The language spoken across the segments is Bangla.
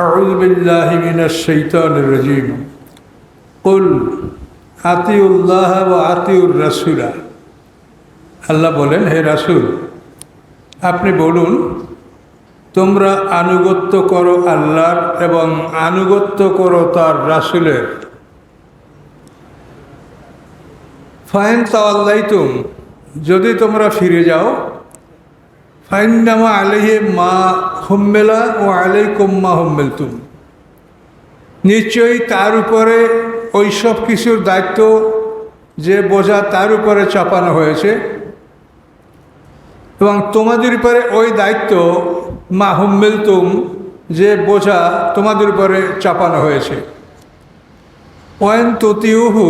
أعوذ بالله من الشيطان الرجيم قل আতিউ উল্লাহ ও আতিউর রাসুলা আল্লাহ বলেন হে রাসুল আপনি বলুন তোমরা আনুগত্য করো আল্লাহর এবং আনুগত্য করো তার রাসুলের ফাইন তাওয়াল্লাইতুম যদি তোমরা ফিরে যাও ফাইন নামা আলহে মা হুম্মেলা ও আলাইকুম মা হুম্মেলতুম। নিশ্চয়ই তার উপরে ওই সব কিছুর দায়িত্ব যে বোঝা তার উপরে চাপানো হয়েছে। এবং তোমাদের উপরে ওই দায়িত্ব মা হুম্মেলতুম যে বোঝা তোমাদের উপরে চাপানো হয়েছে। ওয়েন ততিউহু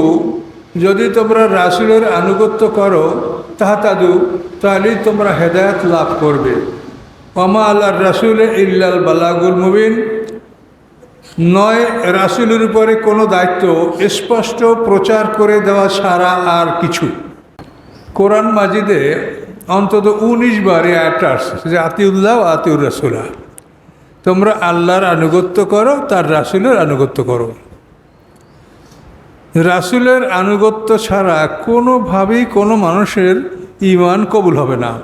যদি তোমরা রাসুলের আনুগত্য করো, তাহা তাদু, তাহলেই তোমরা হেদায়ত লাভ করবে। ওমা আল্লাহ রাসুল ইল্লাল বালাগুল মুবিন। নয়, রাসুলের উপরে কোনো দায়িত্ব স্পষ্ট প্রচার করে দেওয়া ছাড়া আর কিছু। কোরআন মাজিদে অন্তত উনিশ বারে আয়াতটা আসছে যে, আতিউল্লাহ আতিউর রাসুল্লাহ তোমরা আল্লাহর আনুগত্য করো, তার রাসুলের আনুগত্য করো। রাসুলের আনুগত্য ছাড়া কোনোভাবেই কোনো মানুষের ইমান কবুল হবে না।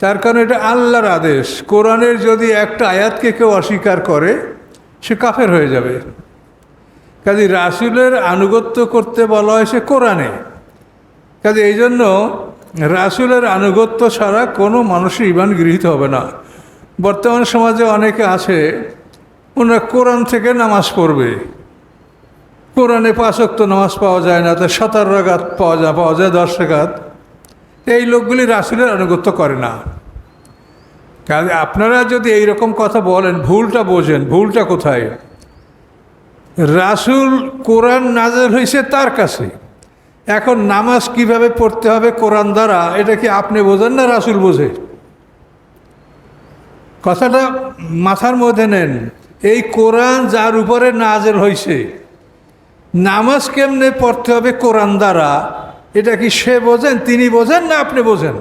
তার কারণ এটা আল্লাহর আদেশ। কোরআনের যদি একটা আয়াতকে কেউ অস্বীকার করে, সে কাফের হয়ে যাবে। কাজে রাসুলের আনুগত্য করতে বলা হয়েছে কোরআনে। কাজে এই জন্য রাসুলের আনুগত্য ছাড়া কোনো মানুষের ইমান গৃহীত হবে না। বর্তমান সমাজে অনেকে আছে, ওনারা কোরআন থেকে নামাজ পড়বে। কোরআনে পাঁচক্ত নামাজ পাওয়া যায় না তো সাতার রাগাত পাওয়া যায় পাওয়া যায় দশ রাগাত এই লোকগুলি রাসুলের আনুগত্য করে না। কাজে আপনারা যদি এই রকম কথা বলেন, ভুলটা বোঝেন, ভুলটা কোথায়? রাসুল কোরআন নাজের হয়েছে তার কাছে। এখন নামাজ কীভাবে পড়তে হবে কোরআন দ্বারা, এটা কি আপনি বোঝেন না রাসুল বোঝে? কথাটা মাথার মধ্যে নেন, এই কোরআন যার উপরে নাজের হয়েছে নামাজ কেমনে পড়তে হবে কোরআন দ্বারা? এটা কি সে বোঝেন, তিনি বোঝেন না আপনি বোঝেন?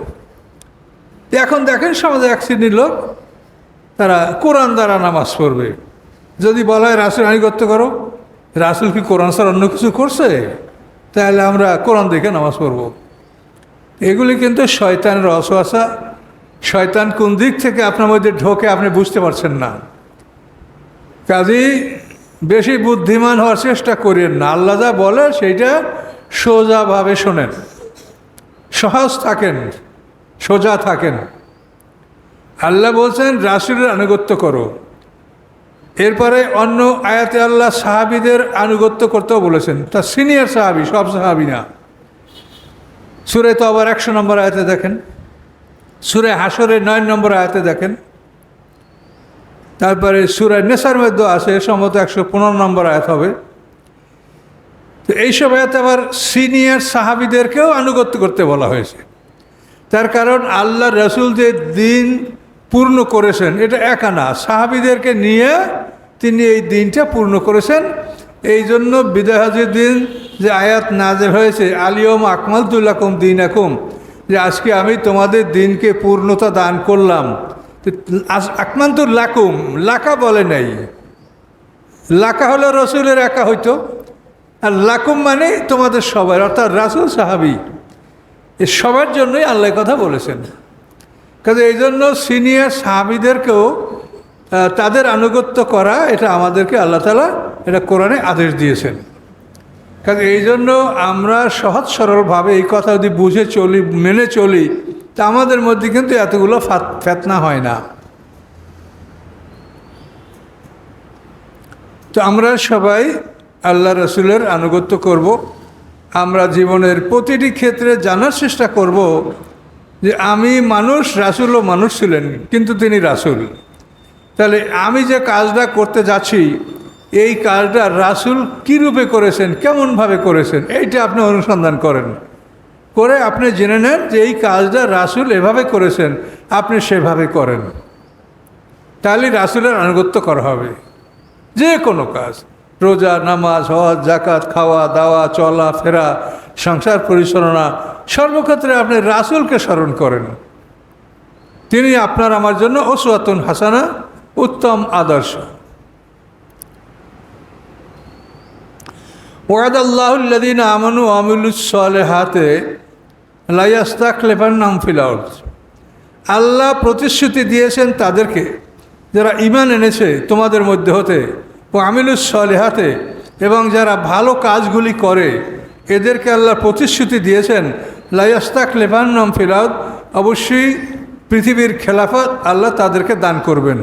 এখন দেখেন সমাজে এক শ্রেণির লোক, তারা কোরআন দ্বারা নামাজ পড়বে। যদি বলা হয়, রাসুল আনুগত্য করো। রাসুল কি কোরআন স্যার অন্য কিছু করছে? তাহলে আমরা কোরআন দেখে নামাজ পড়ব। এগুলি কিন্তু শয়তানের অসোয়াশা শয়তান কোন দিক থেকে আপনার মধ্যে ঢোকে আপনি বুঝতে পারছেন না। কাজেই বেশি বুদ্ধিমান হওয়ার চেষ্টা করেন না। আল্লাহ যা বলে সেইটা সোজাভাবে শোনেন। সহজ থাকেন, সোজা থাকেন। আল্লাহ বলছেন, রাসুলের আনুগত্য করো। এরপরে অন্য আয়াতে আল্লাহ সাহাবিদের আনুগত্য করতেও বলেছেন। তা সিনিয়র সাহাবি, সব সাহাবি না। সুরে তো আবার একশো নম্বর আয়াতে দেখেন। সুরে হাসরের নয় নম্বর আয়াতে দেখেন। তারপরে সুরায় নেশার মধ্যে আছে, সম্ভবত একশো পনেরো নম্বর আয়াত হবে। তো এইসব আয়াত আবার সিনিয়র সাহাবিদেরকেও আনুগত্য করতে বলা হয়েছে। তার কারণ আল্লাহ রসুল যে দিন পূর্ণ করেছেন, এটা একা না। সাহাবিদেরকে নিয়ে তিনি এই দিনটা পূর্ণ করেছেন। এই জন্য বিদাহাজের দিন যে আয়াত নাজের হয়েছে আলিয়ম আকমালতুল্লাকুম দিন আকুম যে আজকে আমি তোমাদের দিনকে পূর্ণতা দান করলাম। আকমান্তুর লাকুম, লাকা বলে নাই। লাকা হলো রসুলের একা হইতো। আর লাকুম মানে তোমাদের সবাই, অর্থাৎ রাসুল, সাহাবি। এ সবার জন্যই আল্লাহ কথা বলেছেন। কাজে এই জন্য সিনিয়র সাহাবিদেরকেও তাদের আনুগত্য করা, এটা আমাদেরকে আল্লাহ তালা এটা কোরআনে আদেশ দিয়েছেন। কাজে এই জন্য আমরা সহজ সরলভাবে এই কথা যদি বুঝে চলি, মেনে চলি তা আমাদের মধ্যে কিন্তু এতগুলো ফেতনা হয় না। তো আমরা সবাই আল্লাহ রসুলের আনুগত্য করব। আমরা জীবনের প্রতিটি ক্ষেত্রে জানার চেষ্টা করব যে আমি মানুষ রাসুলও মানুষ ছিলেন, কিন্তু তিনি রাসুল। তাহলে আমি যে কাজটা করতে যাচ্ছি, এই কাজটা রাসুল কী রূপে করেছেন, কেমনভাবে করেছেন, এইটা আপনি অনুসন্ধান করেন। করে আপনি জেনে নেন যে এই কাজটা রাসুল এভাবে করেছেন, আপনি সেভাবে করেন। তাহলে রাসুলের আনুগত্য করা হবে। যে কোনো কাজ, রোজা, নামাজ, হজ জাকাত খাওয়া, দাওয়া, চলা, ফেরা, সংসার পরিচালনা, সর্বক্ষেত্রে আপনি রাসুলকে স্মরণ করেন। তিনি আপনার আমার জন্য ওসুয়াতুন হাসানা, উত্তম আদর্শ। ওয়াদাল্লাহুল্লাদিন আমানু আমিলুসলেহাতে লাইয়াস্তাক লেফার নাম ফিল আউট আল্লাহ প্রতিশ্রুতি দিয়েছেন তাদেরকে, যারা ইমান এনেছে তোমাদের মধ্যে হতে, ও আমিলুসলে হাতে এবং যারা ভালো কাজগুলি করে, এদেরকে আল্লাহ প্রতিশ্রুতি দিয়েছেন লাইয়াস্তাক লেফার নাম ফিল আউট অবশ্যই পৃথিবীর খেলাফত আল্লাহ তাদেরকে দান করবেন।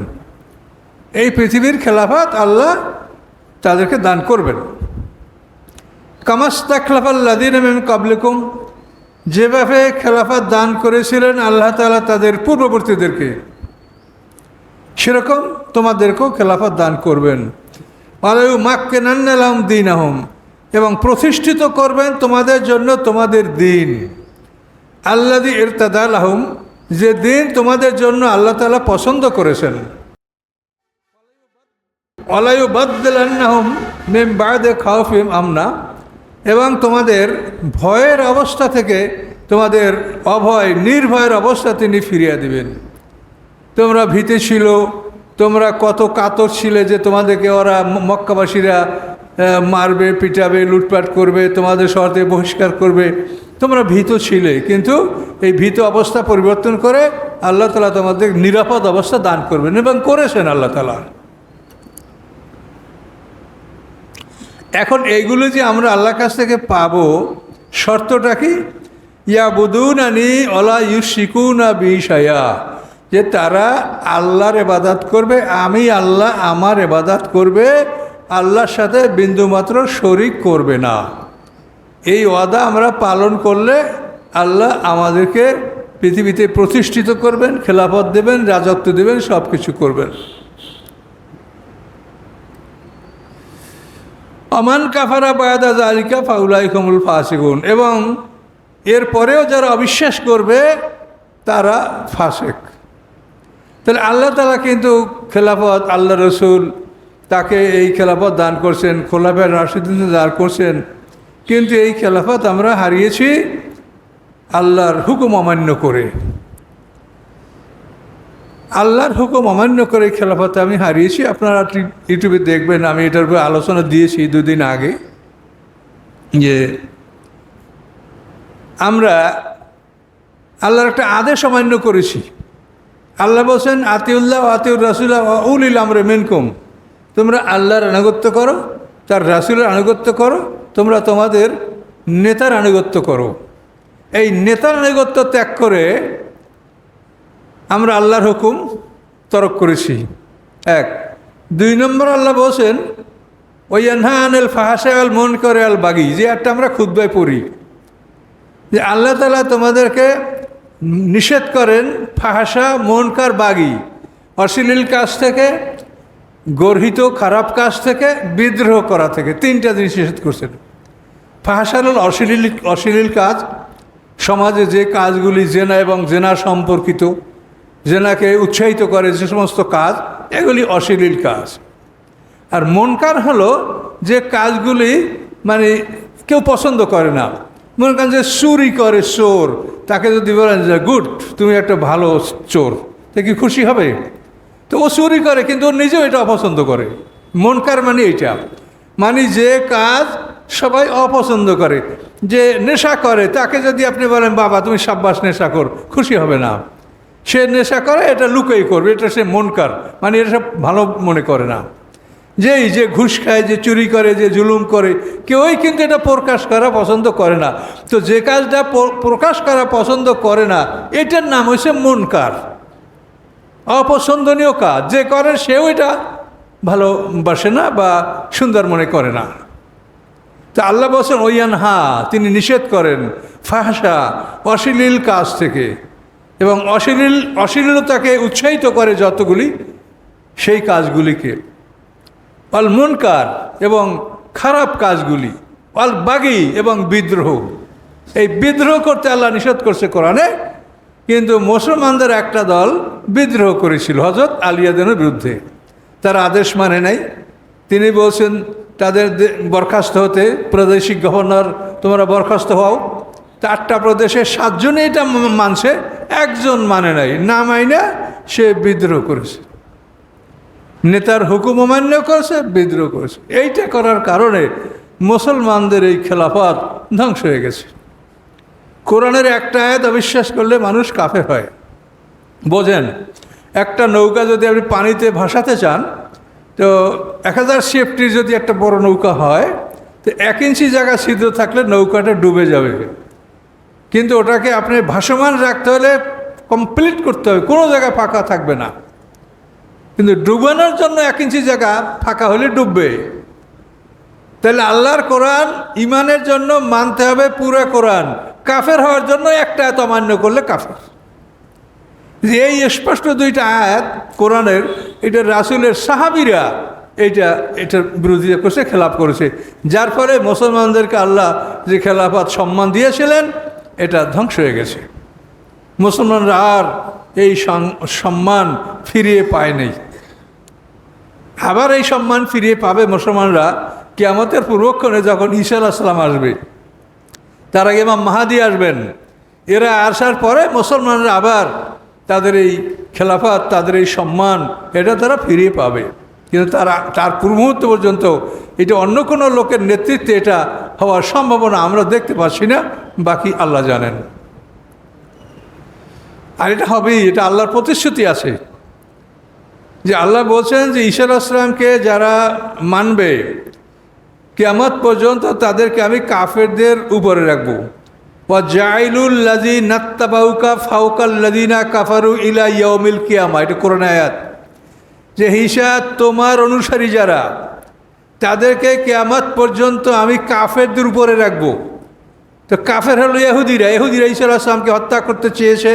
এই পৃথিবীর খেলাফত আল্লাহ তাদেরকে দান করবেন। কামাস্তাকলাফাল্লাদিন এম কাবলিকুম যেভাবে খেলাফাত দান করেছিলেন, আল্লাহ তালা তাদের পূর্ববর্তীদেরকে, সেরকম তোমাদেরকেও খেলাফত দান করবেন। আলাইউ মাক্কে নান্নালাম দিন আহম এবং প্রতিষ্ঠিত করবেন তোমাদের জন্য তোমাদের দিন। আল্লাদি ইরতাদাল আহম যে দিন তোমাদের জন্য আল্লাহ তালা পছন্দ করেছেন। অলায়ু বাদ্দান্নাহম মেম বাদে খাওফিম আমনা এবং তোমাদের ভয়ের অবস্থা থেকে তোমাদের অভয়, নির্ভয়ের অবস্থা তিনি ফিরিয়ে দিবেন। তোমরা ভীতে ছিল, তোমরা কত কাতর ছিলে যে তোমাদেরকে ওরা মক্কাবাসীরা মারবে, পিটাবে, লুটপাট করবে, তোমাদের শহর বহিষ্কার করবে। তোমরা ভীত ছিলে, কিন্তু এই ভীত অবস্থা পরিবর্তন করে আল্লাহ তালা তোমাদের নিরাপদ অবস্থা দান করবেন এবং করেছেন আল্লাহ তালা। এখন এইগুলো যে আমরা আল্লাহর কাছ থেকে পাবো, শর্তটা কি? ইয়া বুদুন আনি অলা ইউ শিকুনা বিশায়া, যে তারা আল্লাহর এবাদাত করবে, আমি আল্লাহ আমার এবাদাত করবে, আল্লাহর সাথে বিন্দুমাত্র শরিক করবে না। এই ওয়াদা আমরা পালন করলে আল্লাহ আমাদেরকে পৃথিবীতে প্রতিষ্ঠিত করবেন, খেলাফত দেবেন, রাজত্ব দেবেন সব কিছু করবেন। অমান কাফারা বায়াদা জালিকা ফাউলাই কমুল ফাসিগুন এবং এর পরেও যারা অবিশ্বাস করবে, তারা ফাসেক। তাহলে আল্লাহ তালা কিন্তু খেলাফত, আল্লাহ রসুল তাকে এই খেলাফত দান করছেন খোলাফের রাশিদিন দান করছেন। কিন্তু এই খেলাফত আমরা হারিয়েছি আল্লাহর হুকুম অমান্য করে। আল্লাহর হুকুম অমান্য করে খেলাফত আমি হারিয়েছি। আপনারা ইউটিউবে দেখবেন, আমি এটার উপরে আলোচনা দিয়েছি দুদিন আগে যে আমরা আল্লাহর একটা আদেশ অমান্য করেছি। আল্লাহ বলছেন, আতিউল্লাহ আতিউর রাসুল্লাহ উলিল আমরে মেনকুম। তোমরা আল্লাহর আনুগত্য করো, তার রাসুলের আনুগত্য করো, তোমরা তোমাদের নেতার আনুগত্য করো। এই নেতার আনুগত্য ত্যাগ করে আমরা আল্লাহর হুকুম তরক করেছি। এক। দুই নম্বর আল্লাহ বলছেন ওই আনহানেল ফাহাসে আল মন করে আল বাগি যে একটা আমরা খুদ্ায় পড়ি। যে আল্লাহ তালা তোমাদেরকে নিষেধ করেন ফাহাসা মনকার, বাগি। অশ্লীল কাজ থেকে, গর্হিত, খারাপ কাজ থেকে, বিদ্রোহ করা থেকে। তিনটা জিনিস নিষেধ করছেন। ফাহাসার হল অশ্লীল অশ্লীল কাজ। সমাজে যে কাজগুলি জেনা এবং জেনা সম্পর্কিত জেনাকে উৎসাহিত করে যে সমস্ত কাজ, এগুলি অশ্লীল কাজ। আর মনকার হলো যে কাজগুলি মানে কেউ পছন্দ করে না। মনে করেন যে চুরি করে চোর, তাকে যদি বলেন যে, গুড, তুমি একটা ভালো চোর, তা কি খুশি হবে? তো ও চুরি করে, কিন্তু ও নিজেও এটা অপছন্দ করে। মনকার মানে এইটা। মানে যে কাজ সবাই অপছন্দ করে, যে নেশা করে, তাকে যদি আপনি বলেন, বাবা, তুমি সাব্বাস নেশা কর, খুশি হবে না। সে নেশা করে, এটা লুকাই করবে, এটা সে মনকার মানে এটা সব ভালো মনে করে না। যেই যে ঘুষ খায়, যে চুরি করে, যে জুলুম করে, কেউই কিন্তু এটা প্রকাশ করা পছন্দ করে না। তো যে কাজটা প্রকাশ করা পছন্দ করে না, এটার নাম হচ্ছে মনকার অপছন্দনীয় কাজ। যে করে, সেও এটা ভালোবাসে না বা সুন্দর মনে করে না। তা আল্লাহ বলছেন ওয়ান হা তিনি নিষেধ করেন। ফাহাসা অশ্লীল কাজ থেকে। এবং অশ্লীল, অশ্লীলতাকে উৎসাহিত করে যতগুলি, সেই কাজগুলিকে। অল মুনকার এবং খারাপ কাজগুলি, অল বাগি এবং বিদ্রোহ। এই বিদ্রোহ করতে আল্লাহ নিষেধ করছে কোরআনে, কিন্তু মুসলমানদের একটা দল বিদ্রোহ করেছিল হজরত আলিয়াদের বিরুদ্ধে। তার আদেশ মানে নাই। তিনি বলছেন, তাদের বরখাস্ত হতে প্রাদেশিক গভর্নর, তোমরা বরখাস্ত হও। আটটা প্রদেশে সাতজনে এটা মানছে। একজন মানে নাই, না মাইনা সে বিদ্রোহ করেছে। নেতার হুকুম অমান্য করেছে, বিদ্রোহ করেছে। এইটা করার কারণে মুসলমানদের এই খেলাফত ধ্বংস হয়ে গেছে। কোরআনের একটা আয়াত অবিশ্বাস করলে মানুষ কাফের হয়। বোঝেন, একটা নৌকা যদি আপনি পানিতে ভাসাতে চান, তো এক হাজার সেফটির যদি একটা বড় নৌকা হয়, তো এক ইঞ্চি জায়গা ছিদ্র থাকলে নৌকাটা ডুবে যাবে। কিন্তু ওটাকে আপনি ভাসমান রাখতে হলে কমপ্লিট করতে হবে। কোনো জায়গায় ফাঁকা থাকবে না। কিন্তু ডুবানোর জন্য এক ইঞ্চি জায়গা ফাঁকা হলে ডুববে। তাহলে আল্লাহর কোরআন ইমানের জন্য মানতে হবে পুরো কোরআন। কাফের হওয়ার জন্য একটা এত অমান্য করলে কাফের। যে এই স্পষ্ট দুইটা আয়াত কোরআনের, এটা রাসুলের সাহাবিরা এইটা, এটার বিরোধিতা করছে খেলাপ করেছে। যার ফলে মুসলমানদেরকে আল্লাহ যে খেলাফাত সম্মান দিয়েছিলেন এটা ধ্বংস হয়ে গেছে। মুসলমানরা আর এই সম্মান ফিরিয়ে পায় পায়নি আবার এই সম্মান ফিরিয়ে পাবে মুসলমানরা কিয়ামতের পূর্বক্ষণে যখন ঈশা আসলাম আসবে। তার আগে ইমাম মাহাদি আসবেন। এরা আসার পরে মুসলমানরা আবার তাদের এই খেলাফত, তাদের এই সম্মান, এটা তারা ফিরিয়ে পাবে। কিন্তু তারা, তার পূর্ব মুহূর্ত পর্যন্ত এটা অন্য কোনো লোকের নেতৃত্বে এটা হওয়ার সম্ভাবনা আমরা দেখতে পাচ্ছি না, বাকি আল্লাহ জানেন। আর এটা হবেই, এটা আল্লাহর প্রতিশ্রুতি আছে। যে আল্লাহ বলছেন যে ঈশ্বর আসলামকে যারা মানবে, কেয়ামত পর্যন্ত তাদেরকে আমি কাফেরদের উপরে রাখব। লাজি নাত্তাবাউকা ফাউকাল লাদিনা কাফারু ইলা ইয়মিল কিয়ামা, এটা কোরআন আয়াত। যে হিসা তোমার অনুসারী যারা, তাদেরকে কেয়ামত পর্যন্ত আমি কাফেরদের উপরে রাখব। তো কাফের হলো ইহুদিরা। এহুদিরা ঈশ্বর আসলামকে হত্যা করতে চেয়েছে।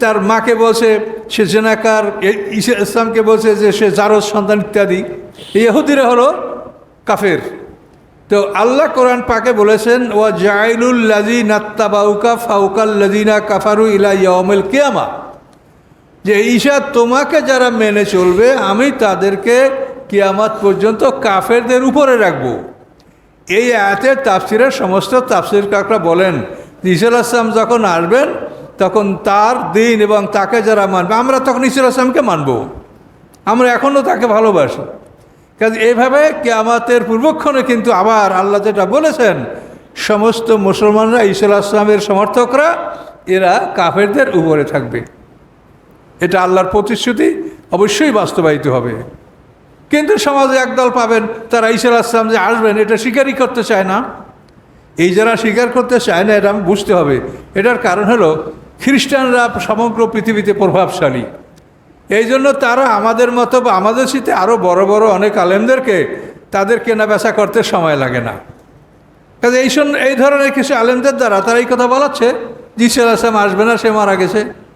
তার মাকে বলছে, সে জেনাকার। ঈসা ইসলামকে বলছে যে, সে জারজ, সন্তান ইত্যাদি। এই ইহুদিরা হলো কাফের। তো আল্লাহ কোরআন পাকে বলেছেন ও জাইলুল লাজি নাত্তাবাউকা ফাউকাল লাজিনা কাফারু ইলা ইয়মিল কিয়ামা। যে ঈশা, তোমাকে যারা মেনে চলবে, আমি তাদেরকে কিয়ামত পর্যন্ত কাফেরদের উপরে রাখব। এই আয়াতের তাফসিরের সমস্ত তাফসির কাকরা বলেন, ঈসা আসলাম যখন আসবেন, তখন তার দিন এবং তাকে যারা মানবে, আমরা তখন ঈসা আসলামকে মানব। আমরা এখনও তাকে ভালোবাসি। কাজে এইভাবে কেয়ামাতের পূর্বক্ষণে কিন্তু আবার আল্লাহ যেটা বলেছেন, সমস্ত মুসলমানরা, ঈসা আসলামের সমর্থকরা, এরা কাফেরদের উপরে থাকবে। এটা আল্লাহর প্রতিশ্রুতি, অবশ্যই বাস্তবায়িত হবে। কিন্তু সমাজে একদল পাবেন, তারা ঈশ্বর আসলাম যে আসবেন, এটা স্বীকারই করতে চায় না। এই যারা স্বীকার করতে চায় না, এটা বুঝতে হবে। এটার কারণ হলো, খ্রিস্টানরা সমগ্র পৃথিবীতে প্রভাবশালী। এই জন্য তারা আমাদের মতো বা আমাদের সাথে আরও বড় বড় অনেক আলেমদেরকে তাদের কেনা বেচা করতে সময় লাগে না। কাজে এই এই ধরনের কিছু আলেমদের দ্বারা তারা এই কথা বলাচ্ছে জিসাল আসলাম আসবে না, সে মারা গেছে।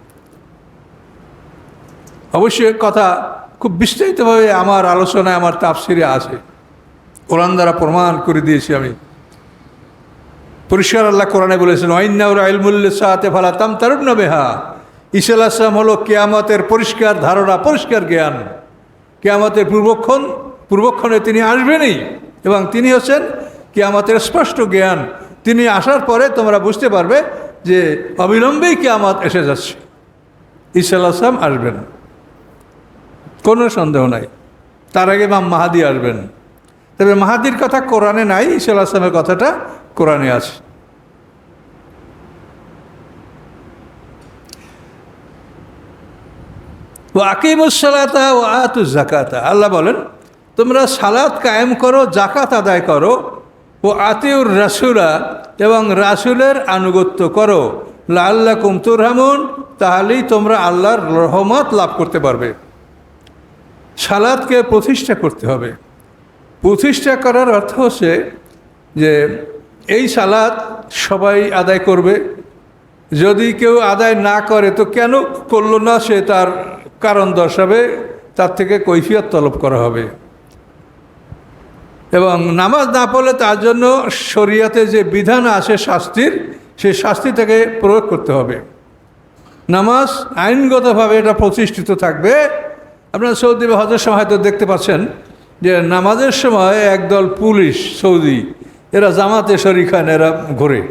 অবশ্যই কথা খুব বিস্তারিতভাবে আমার আলোচনায়, আমার তাফসিরে আছে। কোরআন দ্বারা প্রমাণ করে দিয়েছি আমি। পরিষ্কার আল্লাহ কোরআনে বলেছেন অইন্নাউর আইলমুল্ল সাহাতে ফালা তাম তারুণ্য বেহা। ইসাল আসলাম হলো কেয়ামতের পরিষ্কার ধারণা, পরিষ্কার জ্ঞান। কেয়ামতের পূর্বক্ষণ, পূর্বক্ষণে তিনি আসবেনই এবং তিনি হচ্ছেন কেয়ামতের স্পষ্ট জ্ঞান। তিনি আসার পরে তোমরা বুঝতে পারবে যে অবিলম্বেই কেয়ামত এসে যাচ্ছে। ইসাল আসলাম আসবেন। কোনো সন্দেহ নাই। তার আগে ইমাম মাহাদি আসবেন। তবে মাহাদির কথা কোরআনে নাই ইসাল আসলামের কথাটা কোরআনে আছে। ও আকিমুসালাতা ও আতু জাকাতা আল্লাহ বলেন, তোমরা সালাত কায়েম করো জাকাত আদায় করো, ও আতিউর রাসুলা এবং রাসুলের আনুগত্য করো। লাল্লা কুমতুর হামুন তাহলেই তোমরা আল্লাহর রহমত লাভ করতে পারবে। সালাদকে প্রতিষ্ঠা করতে হবে। প্রতিষ্ঠা করার অর্থ হচ্ছে যে এই সালাদ সবাই আদায় করবে। যদি কেউ আদায় না করে, তো কেন করল না সে তার কারণ দর্শাবে, তার থেকে কৈফিয়ত তলব করা হবে। এবং নামাজ না পড়লে তার জন্য শরিয়াতে যে বিধান আছে শাস্তির সেই শাস্তি থেকে প্রয়োগ করতে হবে। নামাজ আইনগতভাবে এটা প্রতিষ্ঠিত থাকবে। আপনারা সৌদি বা হজের সময় হয়তো দেখতে পাচ্ছেন যে নামাজের সময় একদল পুলিশ, সৌদি, এরা জামাতে শরিক খান এরা ঘোরে।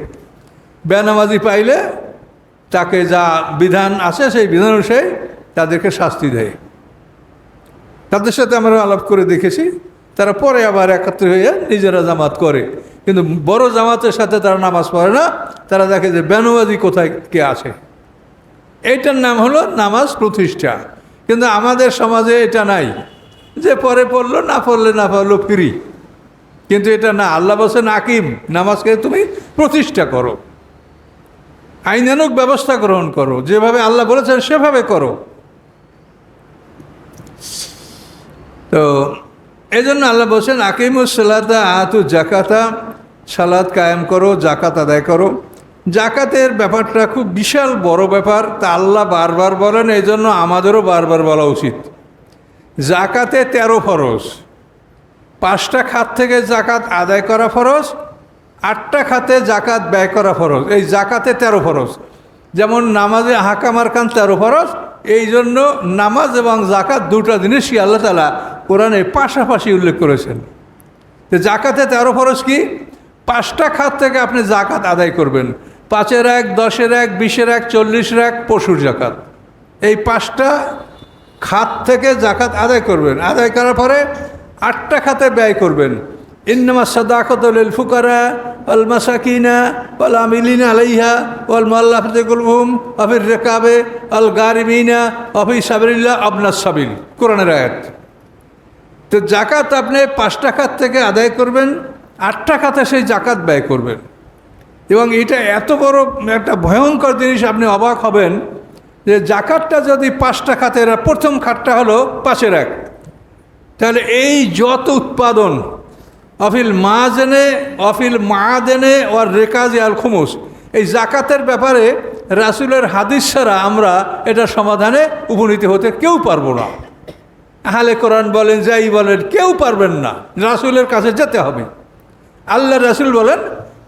বেনামাজি পাইলে তাকে যা বিধান আছে সেই বিধান অনুসারে তাদেরকে শাস্তি দেয়। তাদের সাথে আমরা আলাপ করে দেখেছি, তারা পরে আবার একত্র হয়ে নিজেরা জামাত করে। কিন্তু বড় জামাতের সাথে তারা নামাজ পড়ে না, তারা দেখে যে বেনবাজি কোথায় কে আছে। এইটার নাম হলো নামাজ প্রতিষ্ঠা। কিন্তু আমাদের সমাজে এটা নাই। যে পরে পড়ল, না পড়লে না পড়ল ফিরি। কিন্তু এটা না, আল্লাহ বলছেন, আকিম, নামাজকে তুমি প্রতিষ্ঠা করো। আইনানুক ব্যবস্থা গ্রহণ করো। যেভাবে আল্লাহ বলেছেন, সেভাবে করো। তো এই জন্য আল্লাহ বলছেন আকিমুসালাতা আতু জাকাতা সালাদ কায়েম করো, জাকাত আদায় করো। জাকাতের ব্যাপারটা খুব বিশাল বড় ব্যাপার, তা আল্লাহ বারবার বলেন এই জন্য আমাদেরও বারবার বলা উচিত। জাকাতে তেরো ফরজ। পাঁচটা খাত থেকে জাকাত আদায় করা ফরজ, আটটা খাতে জাকাত ব্যয় করা ফরজ। এই জাকাতে তেরো ফরজ। যেমন নামাজে হাকামার খান তেরো ফরজ এই জন্য নামাজ এবং জাকাত দুটা জিনিসই আল্লাহ তালা কোরআনে পাশাপাশি উল্লেখ করেছেন। জাকাতে তেরো ফরজ কি? পাঁচটা খাত থেকে আপনি জাকাত আদায় করবেন। পাঁচের এক, দশের এক, বিশের এক, চল্লিশের এক, পশুর জাকাত। এই পাঁচটা খাত থেকে জাকাত আদায় করবেন। আদায় করার পরে আটটা খাতে ব্যয় করবেন। ইন্নামা সাদাকতুল ফুকারা আল মাসাকিনা আল আমিলিনা আলাইহা ওয়াল মাল্লাফুম আফির রেকাবে আল গারিমিনা অফি সাবিল্লা আবনাস সাবিল। কোরআনের আয়াত। তো জাকাত আপনি পাঁচটা খাত থেকে আদায় করবেন, আটটা খাতে সেই জাকাত ব্যয় করবেন। এবং এটা এত বড় একটা ভয়ঙ্কর জিনিস আপনি অবাক হবেন যে জাকাতটা যদি পাঁচটা খাতের প্রথম খাতটা হলো পাঁচের এক। তাহলে এই যত উৎপাদন, অফিল মা জেনে অফিল মা দেনে ওর রেকাজ আল খুমুস, এই জাকাতের ব্যাপারে রাসুলের হাদিস ছাড়া আমরা এটা সমাধানে উপনীত হতে কেউ পারব না। আহলে কোরআন বলেন, যাই বলেন, কেউ পারবেন না। রাসুলের কাছে যেতে হবে। আল্লাহ রাসুল বলেন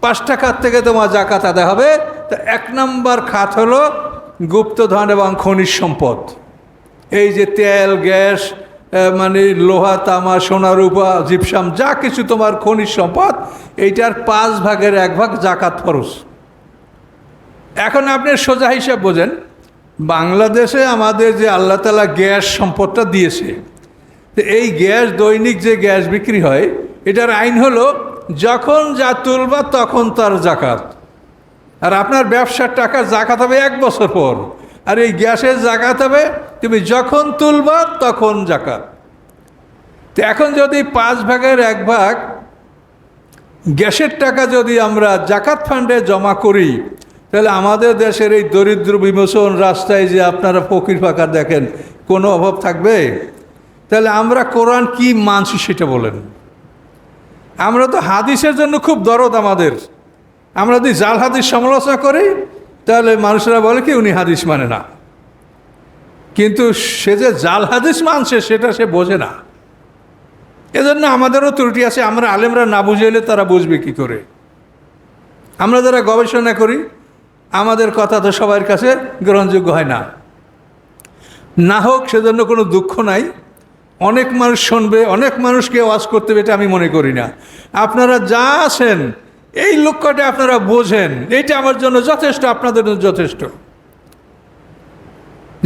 পাঁচটা খাত থেকে তোমার জাকাত আদায় হবে। তো এক নম্বর খাত হলো গুপ্তধন এবং খনিজ সম্পদ। এই যে তেল, গ্যাস মানে লোহা, তামা, সোনা, রূপা, জিপসাম, যা কিছু তোমার খনিজ সম্পদ, এইটার পাঁচ ভাগের এক ভাগ জাকাত ফরস এখন আপনি সোজা হিসাব বোঝেন, বাংলাদেশে আমাদের যে আল্লাহ তালা গ্যাস সম্পদটা দিয়েছে এই গ্যাস দৈনিক যে গ্যাস বিক্রি হয়, এটার আইন হলো যখন যা তুলবা তখন তার জাকাত। আর আপনার ব্যবসার টাকা জাকাত হবে এক বছর পর। আর এই গ্যাসের জাকাত হবে, তুমি যখন তুলবা তখন জাকাত। তো এখন যদি পাঁচ ভাগের এক ভাগ, গ্যাসের টাকা যদি আমরা জাকাত ফান্ডে জমা করি, তাহলে আমাদের দেশের এই দরিদ্র বিমোচন রাস্তায় যে আপনারা ফকির ফাঁকা দেখেন, কোনো অভাব থাকবে? তাহলে আমরা কোরআন কি মানছি সেটা বলেন। আমরা তো হাদিসের জন্য খুব দরদ আমাদের। আমরা যদি জাল হাদিস সমালোচনা করি, তাহলে মানুষরা বলে কি, উনি হাদিস মানে না। কিন্তু সে যে জাল হাদিস মানছে, সেটা সে বোঝে না। এজন্য আমাদেরও ত্রুটি আছে। আমরা আলেমরা না বুঝাইলে তারা বুঝবে কি করে। আমরা যারা গবেষণা করি, আমাদের কথা তো সবার কাছে গ্রহণযোগ্য হয় না। না হোক, সেজন্য কোনো দুঃখ নাই। অনেক মানুষ শুনবে, অনেক মানুষকে ওয়াজ করতে হবে, এটা আমি মনে করি না। আপনারা যা আছেন, এই লক্ষ্যটা আপনারা বোঝেন এইটা আমার জন্য যথেষ্ট, আপনাদের জন্য যথেষ্ট।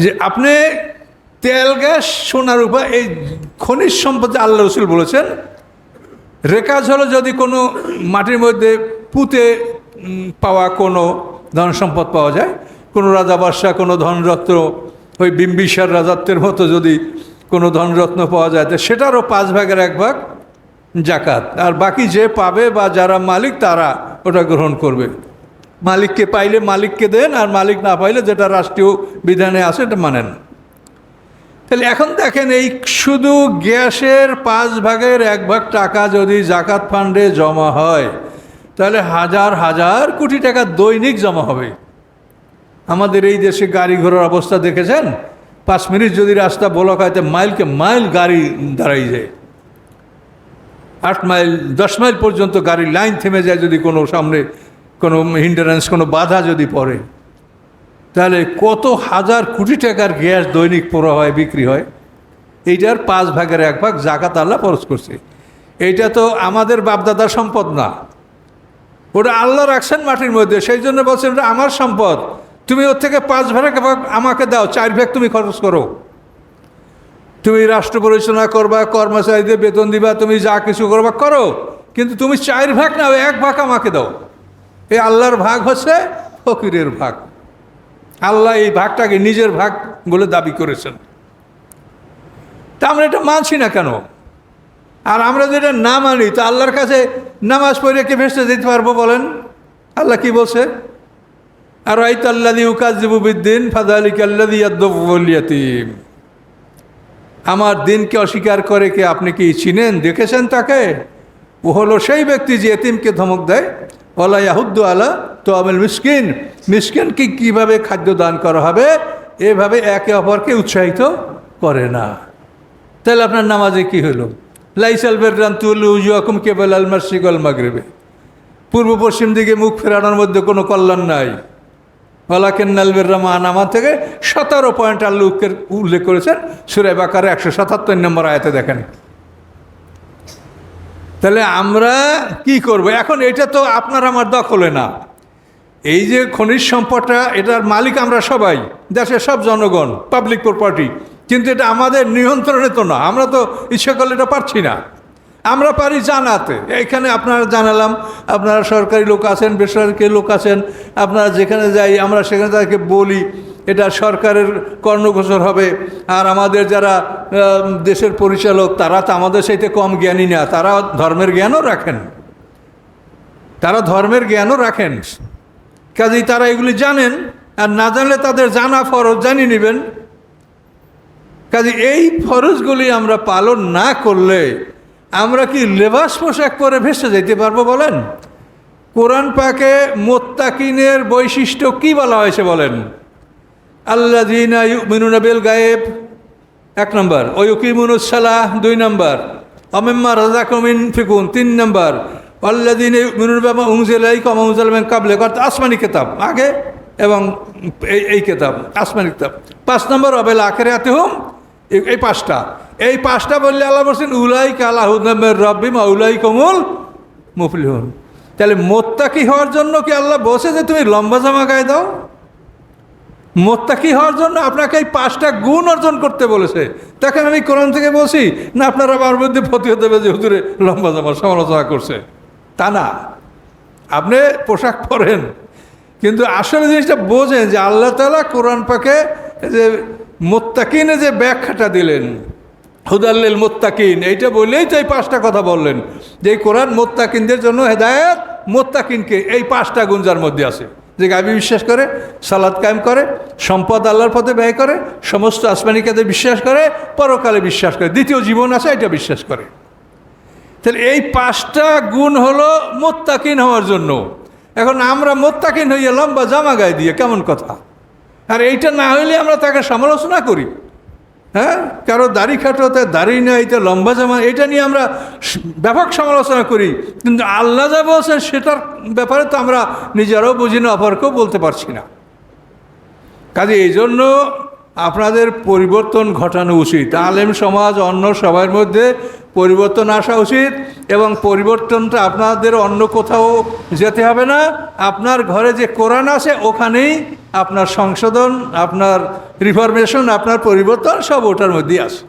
যে আপনি তেল, গ্যাস সোনার উপর এই খনিজ সম্পদ আল্লাহ রসুল বলেছেন রেকাজ হলো যদি কোনো মাটির মধ্যে পুঁতে পাওয়া কোনো ধন সম্পদ পাওয়া যায়, কোনো রাজা বাদশাহ, কোনো ধনরত্ন, ওই বিম্বিসার রাজত্বের মতো যদি কোনো ধনরত্ন পাওয়া যায় সেটারও পাঁচ ভাগের এক ভাগ জাকাত। আর বাকি যে পাবে বা যারা মালিক, তারা ওটা গ্রহণ করবে। মালিককে পাইলে মালিককে দেন, আর মালিক না পাইলে যেটা রাষ্ট্রীয় বিধানে আছে এটা মানেন। তাহলে এখন দেখেন এই শুধু গ্যাসের পাঁচ ভাগের এক ভাগ টাকা যদি জাকাত ফান্ডে জমা হয়, তাহলে হাজার হাজার কোটি টাকা দৈনিক জমা হবে। আমাদের এই দেশে গাড়ি ঘোড়ার অবস্থা দেখেছেন? পাঁচ মিনিট যদি রাস্তা ব্লক হয়, তো মাইলকে মাইল গাড়ি দাঁড়াই যায়। আট মাইল, দশ মাইল পর্যন্ত গাড়ির লাইন থেমে যায় যদি কোনো সামনে কোনো হিন্ডারেন্স কোনো বাধা যদি পড়ে। তাহলে কত হাজার কোটি টাকার গ্যাস দৈনিক পোড়া হয়, বিক্রি হয়। এইটার পাঁচ ভাগের এক ভাগ জাকাত আল্লাহ খরচ করছে। এইটা তো আমাদের বাপদাদার সম্পদ না। ওটা আল্লাহ রাখছেন মাটির মধ্যে সেই জন্য বলছেন আমার সম্পদ। তুমি ওর থেকে পাঁচ ভাগ আমাকে দাও, চার ভাগ তুমি খরচ করো। তুমি রাষ্ট্র পরিচালনা করবা, কর্মচারীদের বেতন দিবা, তুমি যা কিছু করবা, করো। কিন্তু তুমি চার ভাগ নাও এক ভাগ আমাকে দাও। এই আল্লাহর ভাগ হচ্ছে ফকিরের ভাগ। আল্লাহ এই ভাগটাকে নিজের ভাগ বলে দাবি করেছেন। তা আমরা এটা মানছি না কেন? আর আমরা যেটা না মানি, তা আল্লাহর কাছে নামাজ পড়ে কে ভেসতে যেতে পারব বলেন? আল্লাহ কি বলছে? আর আইতাল্লাদি উকাজিবুবিদ্দিন ফাদালিক আল্লাদি আমার দিনকে অস্বীকার করে কে আপনি কি চিনেন? দেখেছেন তাকে? ও হলো সেই ব্যক্তি যে এতিমকে ধমক দেয়। ওলা ইয়াহুদ্দু আলা তো আমেল মিসকিন। মিসকিনকে কীভাবে খাদ্য দান করা হবে? এভাবে একে অপরকে উৎসাহিত করে না। তাহলে আপনার নামাজে কি হলো? লাইসাল বেররান তুল উজুয়াকুম কেবল আল মাসিক আল মাগরেবে। পূর্ব পশ্চিম দিকে মুখ ফেরানোর মধ্যে কোনো কল্যাণ নাই। ওলাকেন্নাল বেররামা নামা থেকে সতেরো পয়েন্ট আল্লুকের উল্লেখ করেছেন সুরে বাকারে একশো সাতাত্তর নম্বর আয়াতে দেখেন। তাহলে আমরা কি করব? এখন এটা তো আপনার আমার দখলে না। এই যে খনিজ সম্পদটা, এটার মালিক আমরা সবাই, দেশের সব জনগণ পাবলিক প্রপার্টি কিন্তু এটা আমাদের নিয়ন্ত্রণে তো না। আমরা তো ইচ্ছা করলে এটা পারছি না। আমরা পারি জানাতে। এখানে আপনারা জানালাম, আপনারা সরকারি লোক আছেন বেসরকারি লোক আছেন, আপনারা যেখানে যাই, আমরা সেখানে তাদেরকে বলি, এটা সরকারের কর্ণগোচর হবে। আর আমাদের যারা দেশের পরিচালক, তারা তো আমাদের সাথে কম জ্ঞানী না, তারা ধর্মের জ্ঞানও রাখেন। তারা ধর্মের জ্ঞানও রাখেন। কাজেই তারা এগুলি জানেন, আর না জানলে তাদের জানা ফরজ জানিয়ে নেবেন। কাজে এই ফরজগুলি আমরা পালন না করলে আমরা কি লেবাস পোশাক পরে ভেসে যেতে পারব বলেন? কোরআন পাকে মোত্তাকিনের বৈশিষ্ট্য কি বলা হয়েছে বলেন? আল্লা দিনা মিনুনাবেল গায়েব, এক নম্বর। ওয়ুকিমুনুসালাহ দুই নম্বর। অমেম্মা রাজা কমিন ফিকুন তিন নম্বর। আল্লাদিন মিনুরবাবা উংজেলাই কমাউজালমেন কাবলে অর্থাৎ আসমানি কেতাব, আগে এবং এই এই কেতাব, আসমানি কেতাব। পাঁচ নম্বর অবেলা আখেরে আতে হুম এই- পাঁচটা। এই পাঁচটা বললে আল্লাহ বলছেন উলাই কালাহুদ্দামের রব্বিম উলাই কমল মুফলিহুন। তাহলে মোত্তাকি হওয়ার জন্য কি আল্লাহ বসে যে তুমি লম্বা জামা গায়ে দাও? মোত্তাকি হওয়ার জন্য আপনাকে এই পাঁচটা গুণ অর্জন করতে বলেছে। তখন আমি কোরআন থেকে বলছি, না, আপনারা আমার মধ্যে ফতিয়ে দেবে যে হুজুরে লম্বা জামার সমালোচনা করছে। তা না। আপনি পোশাক পরেন, কিন্তু আসলে জিনিসটা বোঝেন যে আল্লাহ তালা কোরআন পাকে যে মোত্তাকিনে যে ব্যাখ্যাটা দিলেন হুদাল্লিল মোত্তাকিন, এইটা বললেই তো এই পাঁচটা কথা বললেন যে এই কোরআন মোত্তাকিনদের জন্য হেদায়ত, মোত্তাকিনকে এই পাঁচটা গুঞ্জার মধ্যে আছে। যে গাবি বিশ্বাস করে সালাদ কায়েম করে, সম্পদ আল্লাহর পথে ব্যয় করে, সমস্ত আসমানি কাজে বিশ্বাস করে, পরকালে বিশ্বাস করে, দ্বিতীয় জীবন আছে, এটা বিশ্বাস করে। তাহলে এই পাঁচটা গুণ হলো মোত্তাকিন হওয়ার জন্য। এখন আমরা মোত্তাকিন হইয়া লম্বা জামা গায়ে দিয়ে, কেমন কথা? আর এইটা না হইলে আমরা তাকে সমালোচনা করি। হ্যাঁ? কারও দাড়ি খাটো তার দাড়ি নেই এটা লম্বা জামা এটা নিয়ে আমরা ব্যাপক সমালোচনা করি। কিন্তু আল্লাহ যা বলছেন সেটার ব্যাপারে তো আমরা নিজেরাও বুঝি না, অপরকেও বলতে পারছি না। কাজে এই জন্য আপনাদের পরিবর্তন ঘটানো উচিত। আলেম সমাজ, অন্য সবার মধ্যে পরিবর্তন আসা উচিত এবং পরিবর্তনটা আপনাদের অন্য কোথাও যেতে হবে না। আপনার ঘরে যে কোরআন আছে, ওখানেই আপনার সংশোধন, আপনার রিফরমেশন আপনার পরিবর্তন সব ওটার মধ্যেই আছে।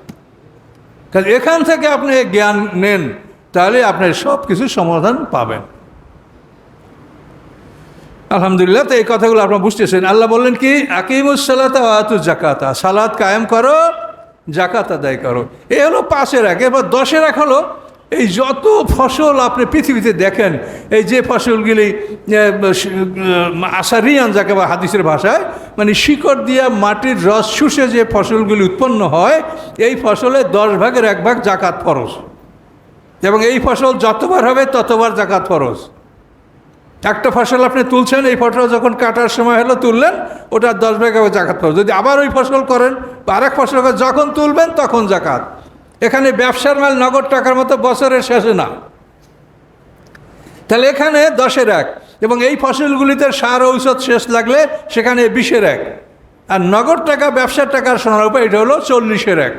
কাজে এখান থেকে আপনি জ্ঞান নেন, তাহলে আপনি সব কিছু সমাধান পাবেন। আলহামদুলিল্লাহ, তো এই কথাগুলো আপনারা বুঝতেছেন। আল্লাহ বললেন কি? আকিমুসালাত আতু জাকাতা সালাদ কায়েম করো জাকাত আদায় করো। এ হলো পাঁচের এক। এবার দশের এক হলো, এই যত ফসল আপনি পৃথিবীতে দেখেন, এই যে ফসলগুলি আশারিয়ান যাকে বা হাদিসের ভাষায় মানে শিকড় দিয়া মাটির রস শুষে যে ফসলগুলি উৎপন্ন হয়, এই ফসলে দশ ভাগের এক ভাগ জাকাত ফরজ। এবং এই ফসল যতবার হবে ততবার জাকাত ফরজ। একটা ফসল আপনি তুলছেন এই ফসল যখন কাটার সময় হলো তুললেন ওটা দশ ভাগে জাকাত পাবেন। যদি আবার ওই ফসল করেন বা আরেক ফসল করেন, যখন তুলবেন তখন জাকাত। এখানে ব্যবসার মাল নগদ টাকার মতো বছরের শেষে না। তাহলে এখানে দশের এক এবং এই ফসলগুলিতে সার ঔষধ শেষ লাগলে সেখানে বিশের এক। আর নগদ টাকা ব্যবসার টাকার সোনার উপায় এটা হলো চল্লিশের এক।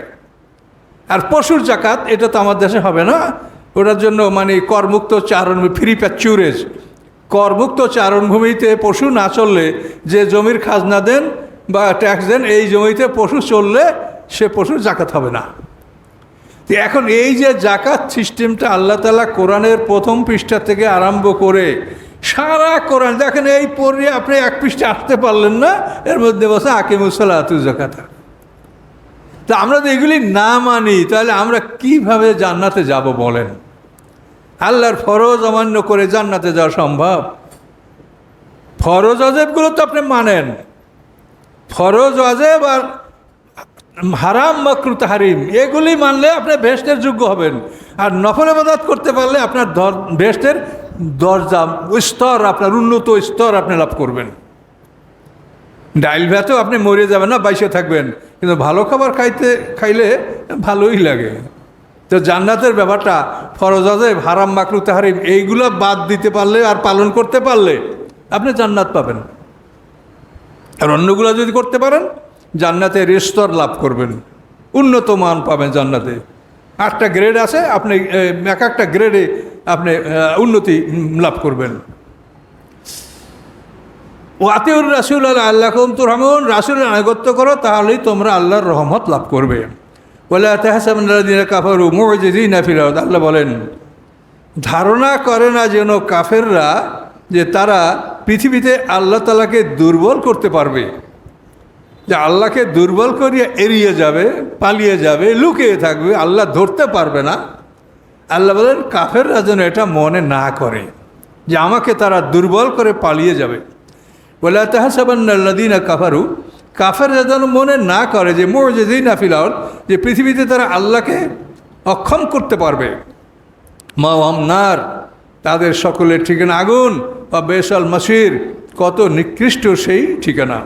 আর পশুর জাকাত এটা তো আমার দেশে হবে না। ওটার জন্য মানে করমুক্ত চারণ ফ্রি প্যাচুরেজ। করমুক্ত চারণভূমিতে পশু না চললে যে জমির খাজনা দেন বা ট্যাক্স দেন, এই জমিতে পশু চললে সে পশুর জাকাত হবে না। এখন এই যে জাকাত সিস্টেমটা আল্লাহ তালা কোরআনের প্রথম পৃষ্ঠা থেকে আরম্ভ করে সারা কোরআন, দেখেন এই পড়ে আপনি এক পৃষ্ঠে আসতে পারলেন না, এর মধ্যে বসে আকিমুসলা আতু জাকাতা তা আমরা তো এগুলি না মানি, তাহলে আমরা কীভাবে জান্নাতে যাব বলেন? আল্লাহর ফরজ অমান্য করে জান্নাতে যাওয়া সম্ভব? ফরজ অজেবগুলো তো আপনি মানেন। ফরজ অজেব আর হারাম মকরুত হারিম এগুলি মানলে আপনি ভেস্টের যোগ্য হবেন। আর নফল আবাদাত করতে পারলে আপনার ধর ভেস্টের দরজা, স্তর আপনার উন্নত স্তর আপনি লাভ করবেন। ডাইল ভাতেও আপনি মরে যাবেন না, বাইসে থাকবেন। কিন্তু ভালো খাবার খাইতে, খাইলে ভালোই লাগে। তো জান্নাতের ব্যাপারটা ফরজ আজেব হারাম মাকরুত হারিম এইগুলো বাদ দিতে পারলে আর পালন করতে পারলে আপনি জান্নাত পাবেন। আর অন্যগুলো যদি করতে পারেন জান্নাতের স্তর লাভ করবেন। উন্নত মান পাবেন জান্নাতে। আটটা গ্রেড আছে, আপনি এক একটা গ্রেডে আপনি উন্নতি লাভ করবেন। ও আতিউর রাসুল আল্লাহ আল্লাহ তুর রহমন রাসুলের আনুগত্য করো, তাহলেই তোমরা আল্লাহর রহমত লাভ করবে। বলে আতাহাসামিন কাফারু মুজিদিন ফিরাউদ আল্লাহ বলেন, ধারণা করে না যেন কাফেররা যে তারা পৃথিবীতে আল্লাহ তালাকে দুর্বল করতে পারবে। যে আল্লাহকে দুর্বল করিয়া এড়িয়ে যাবে, পালিয়ে যাবে, লুকিয়ে থাকবে, আল্লাহ ধরতে পারবে না। আল্লাহ বলেন, কাফেররা যেন এটা মনে না করে, যে আমাকে তারা দুর্বল করে পালিয়ে যাবে। বলে তাহাসাবান্নাল্লাদিনা কাফারু কাফেররা যেন মনে না করে যে মোর যে দিন আফিলাউল যে পৃথিবীতে তারা আল্লাহকে অক্ষম করতে পারবে। মা নার, তাদের সকলের ঠিকানা আগুন, বা বেসাল মাসির, কত নিকৃষ্ট সেই ঠিকানা।